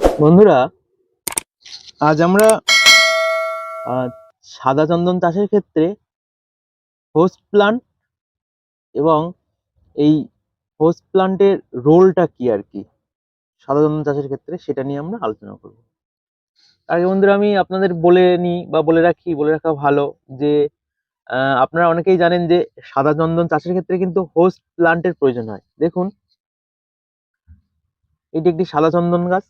বন্ধুরা আজ আমরা সাদা চন্দন চাষের ক্ষেত্রে হোস্ট প্লান্ট এবং এই হোস্ট প্লান্টের রোলটা কি আর কি? সাদা চন্দন চাষের ক্ষেত্রে সেটা নিয়ে আমরা আলোচনা করব। আগে বন্ধুরা আমি আপনাদের বলে নিই বা বলে রাখি বলে রাখা ভালো যে আপনারা অনেকেই জানেন যে সাদা চন্দন চাষের ক্ষেত্রে কিন্তু হোস্ট প্লান্টের প্রয়োজন হয়। দেখুন এটি একটি সাদা চন্দন গাছ।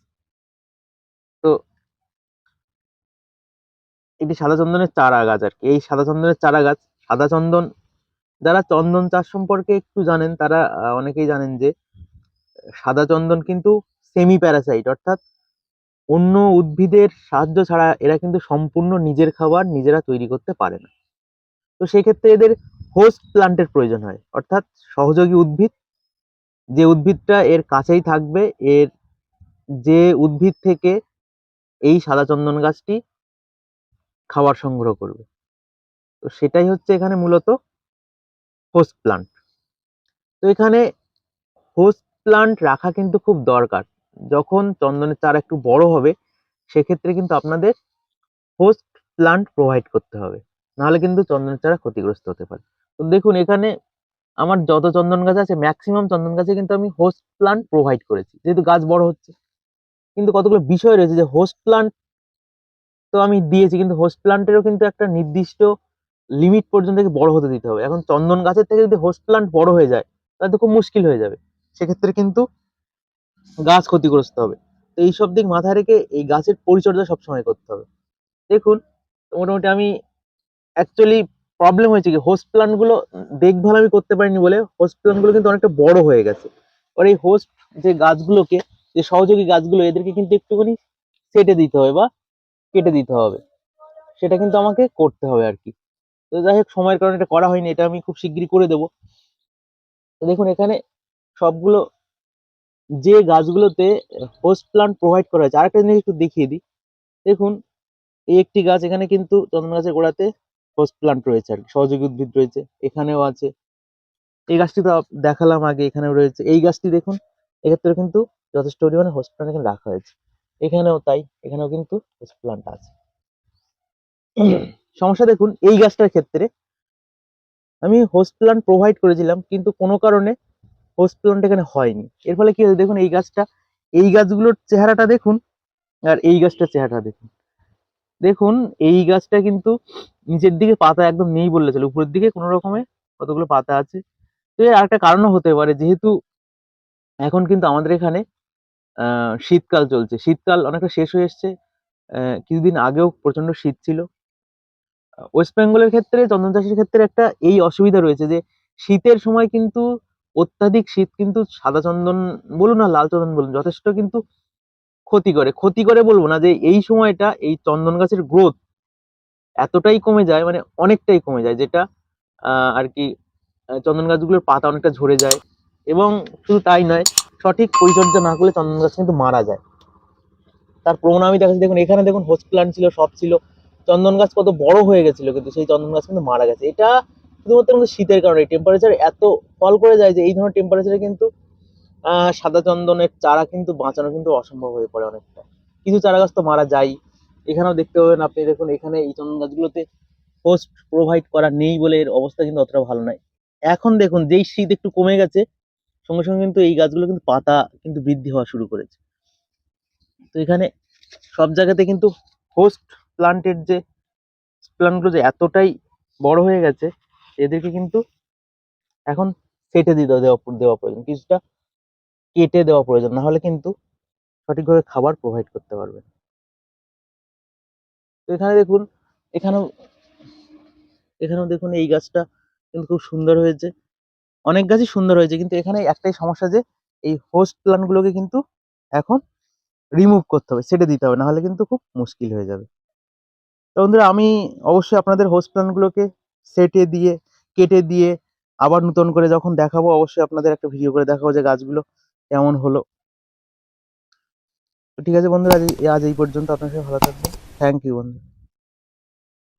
এটি সাদা চন্দনের চারা গাছ আর কি, এই সাদা চন্দনের চারা গাছ, সাদা চন্দন যারা চন্দন চাষ সম্পর্কে একটু জানেন, তারা অনেকেই জানেন যে, সাদা চন্দন কিন্তু সেমি প্যারাসাইট অর্থাৎ অন্য উদ্ভিদের সাহায্য ছাড়া এরা কিন্তু সম্পূর্ণ নিজের খাবার নিজেরা তৈরি করতে পারে না। তো সেক্ষেত্রে এদের হোস্ট প্লান্টের প্রয়োজন হয়, অর্থাৎ সহযোগী উদ্ভিদ, যে উদ্ভিদটা এর কাছেই থাকবে, এর যে উদ্ভিদ থেকে এই সাদা চন্দন গাছটি খাবার সংগ্রহ করবে। তো সেটাই হচ্ছে এখানে মূলত হোস্ট প্লান্ট তো এখানে হোস্ট প্লান্ট রাখা কিন্তু খুব দরকার। যখন চন্দনের চারা একটু বড় হবে, সেক্ষেত্রে কিন্তু আপনাদের হোস্ট প্লান্ট প্রোভাইড করতে হবে। নাহলে কিন্তু চন্দনের চারা ক্ষতিগ্রস্ত হতে পারে। তো দেখুন, এখানে আমার যত চন্দন গাছ আছে ম্যাক্সিমাম চন্দন গাছে কিন্তু আমি হোস্ট প্লান্ট প্রোভাইড করেছি। যেহেতু গাছ বড় হচ্ছে। কিন্তু কতগুলো বিষয় রয়েছে যে হোস্ট প্লান্ট তো আমি দিয়েছি, কিন্তু হোস্ট প্লান্টেরও কিন্তু একটা নির্দিষ্ট লিমিট পর্যন্ত বড় হতে দিতে হবে। এখন চন্দন গাছের থেকে যদি হোস্ট প্লান্ট বড় হয়ে যায়, তাহলে তো খুব মুশকিল হয়ে যাবে। সেক্ষেত্রে কিন্তু গাছ ক্ষতিগ্রস্ত হবে। তো এইসব দিক মাথায় রেখে এই গাছের পরিচর্যা সবসময় করতে হবে। দেখুন, মোটামুটি আমি অ্যাকচুয়ালি প্রবলেম হয়েছে কি হোস্ট প্লান্টগুলো দেখভাল আমি করতে পারিনি বলে হোস্ট প্লান্টগুলো কিন্তু অনেকটা বড় হয়ে গেছে। আর এই হোস্ট যে গাছগুলোকে যে সহযোগী গাছগুলো, এদেরকে কিন্তু একটুখানি সেটে দিতে হবে বা কেটে দিতে হবে। সেটা কিন্তু আমাকে করতে হবে আর কি। তো যাই হোক, সময়ের কারণে এটা করা হয়নি, এটা আমি খুব শিগগিরই করে দেবো। দেখুন, এখানে সবগুলো যে গাছগুলোতে হোস্ট প্লান্ট প্রোভাইড করা হয়েছে, আরেকটা জিনিস একটু দেখিয়ে দিই। দেখুন, এই একটি গাছ এখানে কিন্তু চন্দন গাছের গোড়াতে হোস্ট প্লান্ট রয়েছে আর কি, সহযোগী উদ্ভিদ রয়েছে, এখানেও আছে। এই গাছটি তো দেখালাম আগে, এখানেও রয়েছে। এই গাছটি দেখুন, এক্ষেত্রে কিন্তু যথেষ্ট পরিমাণে হোস্ট প্লান্ট এখানে রাখা হয়েছে। এখানেও তাই, এখানেও কিন্তু হোস্ট প্লান্ট আছে। সমস্যা দেখুন, এই গাছটার ক্ষেত্রে আমি হোস্ট প্লান্ট প্রোভাইড করেছিলাম, কিন্তু কোনো কারণে হোস্ট প্লান্ট এখানে হয়নি। এর ফলে কি হয়েছে দেখুন, এই গাছটা, এই গাছগুলোর চেহারাটা দেখুন, আর এই গাছটার চেহারাটা দেখুন। দেখুন, এই গাছটা কিন্তু নিচের দিকে পাতা একদম নেই বললে চলে, উপরের দিকে কোনো রকমে কতগুলো পাতা আছে। তো এর আরেকটা কারণও হতে পারে, যেহেতু এখন কিন্তু আমাদের এখানে শীতকাল চলছে। শীতকাল অনেকটা শেষ হয়ে এসছে। কিছুদিন আগেও প্রচণ্ড শীত ছিল। ওয়েস্ট বেঙ্গলের ক্ষেত্রে, চন্দন চাষের ক্ষেত্রে একটা এই অসুবিধা রয়েছে যে, শীতের সময় কিন্তু অত্যাধিক শীত কিন্তু সাদা চন্দন বলুন না লাল চন্দন বলুন যথেষ্ট কিন্তু ক্ষতি করে। ক্ষতি করে বলব না যে, এই সময়টা এই চন্দন গাছের গ্রোথ এতটাই কমে যায় মানে অনেকটাই কমে যায় যেটা আর কি চন্দন গাছগুলোর পাতা অনেকটা ঝরে যায়। এবং শুধু তাই নয়, সঠিক পরিচর্যা না করলে চন্দন গাছ কিন্তু মারা যায়। তার প্রমাণ আমি দেখাচ্ছি, দেখুন, এখানে দেখুন হোস্ট প্লান্ট ছিল, সব ছিল। চন্দন গাছ কত বড় হয়ে গেছিল, কিন্তু সেই চন্দন গাছ কিন্তু মারা গেছে। এটা শুধুমাত্র আমাদের শীতের কারণে টেম্পারেচার এত ফল করে যায় যে এই ধরনের টেম্পারেচারে কিন্তু সাদা চন্দনের চারা কিন্তু বাঁচানো কিন্তু অসম্ভব হয়ে পড়ে অনেকটা। কিছু চারা গাছ তো মারা যায়। এখানেও দেখতে পাবেন আপনি, দেখুন, এখানে এই চন্দন গাছগুলোতে হোস্ট প্রোভাইড করা নেই বলে এর অবস্থা কিন্তু অতটা ভালো নয়। এখন দেখুন, যেই শীত একটু কমে গেছে সঙ্গে সঙ্গে কিন্তু এই গাছগুলো কিন্তু পাতা কিন্তু বৃদ্ধি হওয়া শুরু করেছে। তো এখানে সব জায়গাতে কিন্তু হোস্ট প্লান্টের যে প্লান্টগুলো যে এতটাই বড় হয়ে গেছে, এদেরকে কিন্তু এখন কেটে দিতে দেওয়া দেওয়া প্রয়োজন। কিছুটা কেটে দেওয়া প্রয়োজন না হলে কিন্তু সঠিকভাবে খাবার প্রোভাইড করতে পারবে। তো এখানে দেখুন, এখানেও এখানেও দেখুন এই গাছটা কিন্তু খুব সুন্দর হয়েছে। অনেক গাছই সুন্দর হয়েছে। কিন্তু এখানে একটাই সমস্যা যে, এই হোস্ট প্লান্টগুলোকে কিন্তু এখন রিমুভ করতে হবে, সেটে দিতে হবে। না হলে কিন্তু খুব মুশকিল হয়ে যাবে। তো বন্ধুরা, আমি অবশ্যই আপনাদের হোস্ট প্ল্যানগুলোকে সেটে দিয়ে, কেটে দিয়ে আবার নতুন করে যখন দেখাবো, অবশ্যই আপনাদের একটা ভিডিও করে দেখাবো যে গাছগুলো কেমন হলো। ঠিক আছে বন্ধুরা, আজ এই- আজ এই পর্যন্ত। আপনার সাথে ভালো থাকবেন। থ্যাংক ইউ বন্ধু